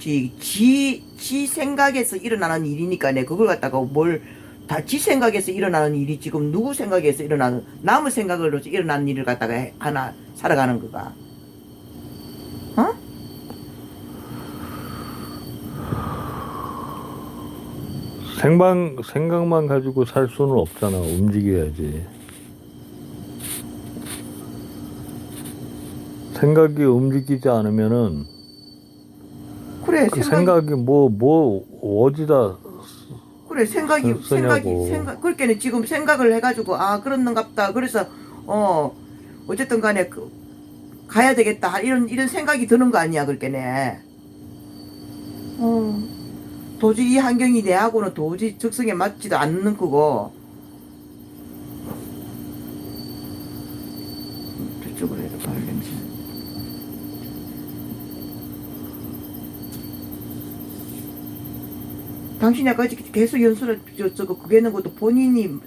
지, 지, 지 생각에서 일어나는 일이니까 내 그걸 갖다가 뭘 다 지 생각에서 일어나는 일이 지금 누구 생각에서 일어나는 남의 생각으로 일어나는 일을 갖다가 해- 하나 살아가는 거가 어? 생방 생각만 가지고 살 수는 없잖아. 움직여야지. 생각이 움직이지 않으면은 그래 그 생각이, 생각이 뭐 뭐 어디다 그래 생각이 쓰- 쓰냐고. 생각이 생각 그렇게는 지금 생각을 해가지고 아 그렇는갑다. 그래서 어 어쨌든 간에 그, 가야 되겠다. 이런 이런 생각이 드는 거 아니야 그렇게네 어. 도저히 이 환경이 내하고는 도저히 적성에 맞지도 않는 거고. 저쪽으로 해서 발 냄새 당신이 아까 계속 연수를 저, 저거 그게는 것도 본인이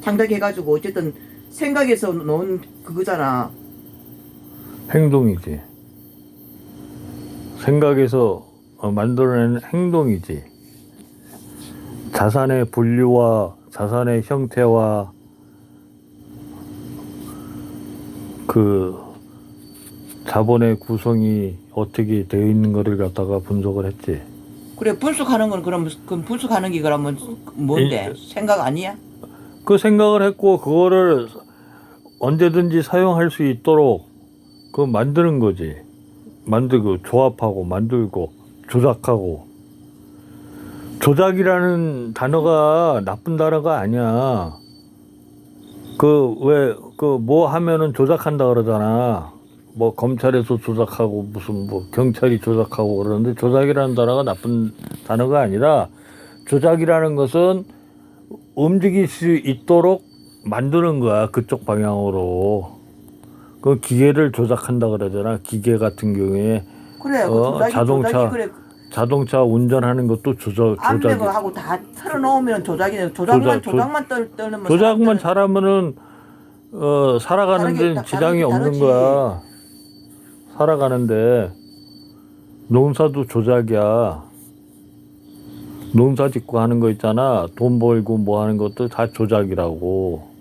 장작해가지고 어쨌든 생각에서 놓은 그거잖아. 행동이지. 생각에서 어, 만들어낸 행동이지. 자산의 분류와 자산의 형태와 그 자본의 구성이 어떻게 되어 있는 것을 갖다가 분석을 했지. 그래 분석하는 건 그럼 그럼 분석하는 게 그러면 뭔데 생각 아니야? 그 생각을 했고 그거를 언제든지 사용할 수 있도록 그 만드는 거지. 만들고 조합하고 만들고 조작하고 조작이라는 단어가 나쁜 단어가 아니야. 그 왜 그 뭐 하면은 조작한다 그러잖아. 뭐 검찰에서 조작하고 무슨 뭐 경찰이 조작하고 그러는데 조작이라는 단어가 나쁜 단어가 아니라 조작이라는 것은 움직일 수 있도록 만드는 거야 그쪽 방향으로. 그 기계를 조작한다 그러잖아 기계 같은 경우에. 그래 그 어, 조작이 자동차 조작이 그래. 자동차 운전하는 것도 조작 암내고 하고 다 틀어놓으면 조작이네. 조작만 조작, 조- 조작만 떨 떨면 조작만 잘하면은 어 살아가는데 다르게- 지장이 없는. 거야 살아가는데 농사도 조작이야 농사 짓고 하는 거 있잖아 돈 벌고 뭐 하는 것도 다 조작이라고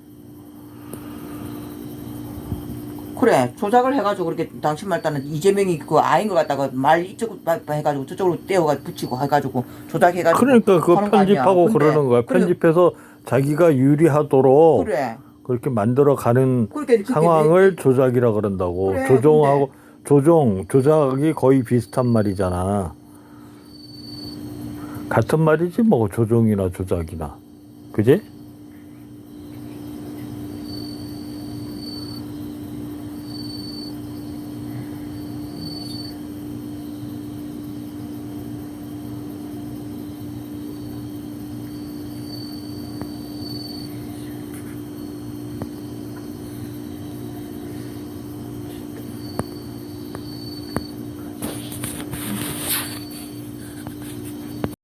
그래 조작을 해가지고 그렇게 당신 말따는 이재명이 그 아인 것 같다가 말 이쪽 해가지고 저쪽으로 떼어가 붙이고 해가지고 조작해가지고 그러니까 그거 아니야. 편집하고 근데 그러는 거야. 편집해서 자기가 유리하도록 그래 그렇게 만들어 가는 그렇게 상황을 조작이라 그런다고. 그래, 조종하고 조종 조작이 거의 비슷한 말이잖아. 같은 말이지 뭐 조종이나 조작이나. 그지?